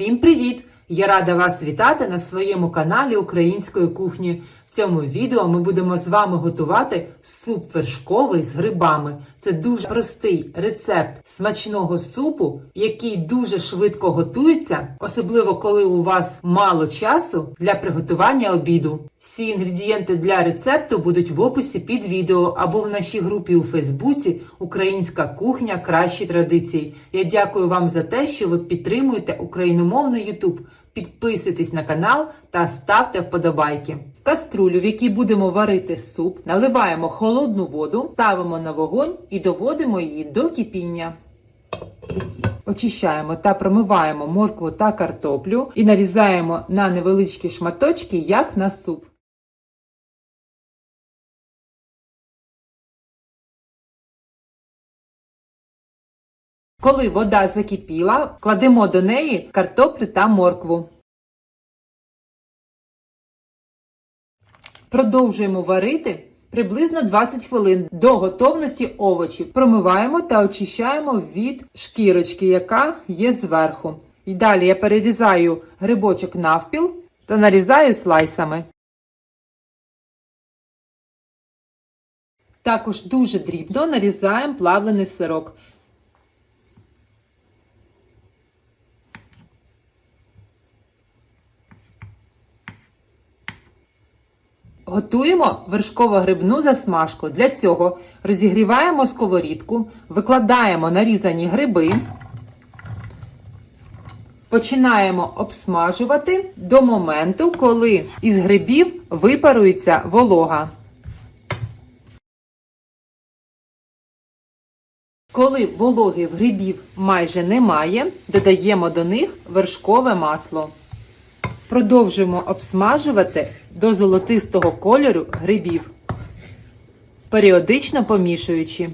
Всім привіт! Я рада вас вітати на своєму каналі Української кухні. В цьому відео ми будемо з вами готувати суп вершковий з грибами. Це дуже простий рецепт смачного супу, який дуже швидко готується, особливо коли у вас мало часу для приготування обіду. Всі інгредієнти для рецепту будуть в описі під відео або в нашій групі у Фейсбуці Українська кухня кращі традиції. Я дякую вам за те, що ви підтримуєте україномовний YouTube. Підписуйтесь на канал та ставте вподобайки. Каструлю, в якій будемо варити суп, наливаємо холодну воду, ставимо на вогонь і доводимо її до кипіння. Очищаємо та промиваємо моркву та картоплю і нарізаємо на невеличкі шматочки, як на суп. Коли вода закипіла, кладемо до неї картоплю та моркву. Продовжуємо варити приблизно 20 хвилин до готовності овочів. Промиваємо та очищаємо від шкірочки, яка є зверху. І далі я перерізаю грибочок навпіл та нарізаю слайсами. Також дуже дрібно нарізаємо плавлений сирок. Готуємо вершково-грибну засмажку. Для цього розігріваємо сковорідку, викладаємо нарізані гриби, починаємо обсмажувати до моменту, коли із грибів випарується волога. Коли вологи в грибів майже немає, додаємо до них вершкове масло. Продовжуємо обсмажувати до золотистого кольору грибів, періодично помішуючи.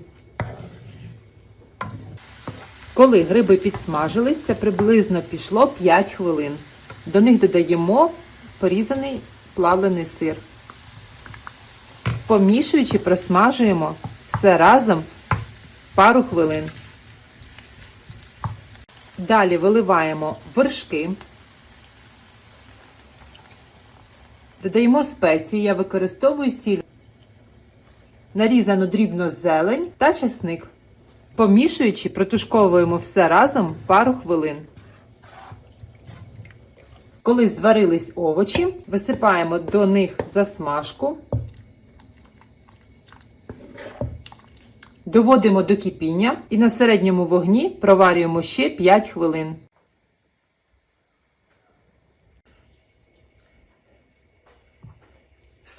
Коли гриби підсмажились, це приблизно пішло 5 хвилин. До них додаємо порізаний плавлений сир. Помішуючи, просмажуємо все разом пару хвилин. Далі виливаємо вершки. Додаємо спеції, я використовую сіль, нарізану дрібно зелень та часник. Помішуючи, протушковуємо все разом пару хвилин. Коли зварились овочі, висипаємо до них засмажку, доводимо до кипіння і на середньому вогні проварюємо ще 5 хвилин.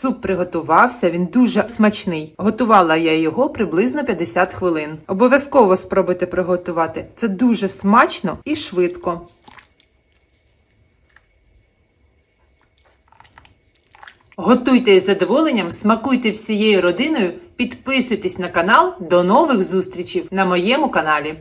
Суп приготувався, він дуже смачний. Готувала я його приблизно 50 хвилин. Обов'язково спробуйте приготувати. Це дуже смачно і швидко. Готуйте із задоволенням, смакуйте всією родиною, підписуйтесь на канал. До нових зустрічей на моєму каналі.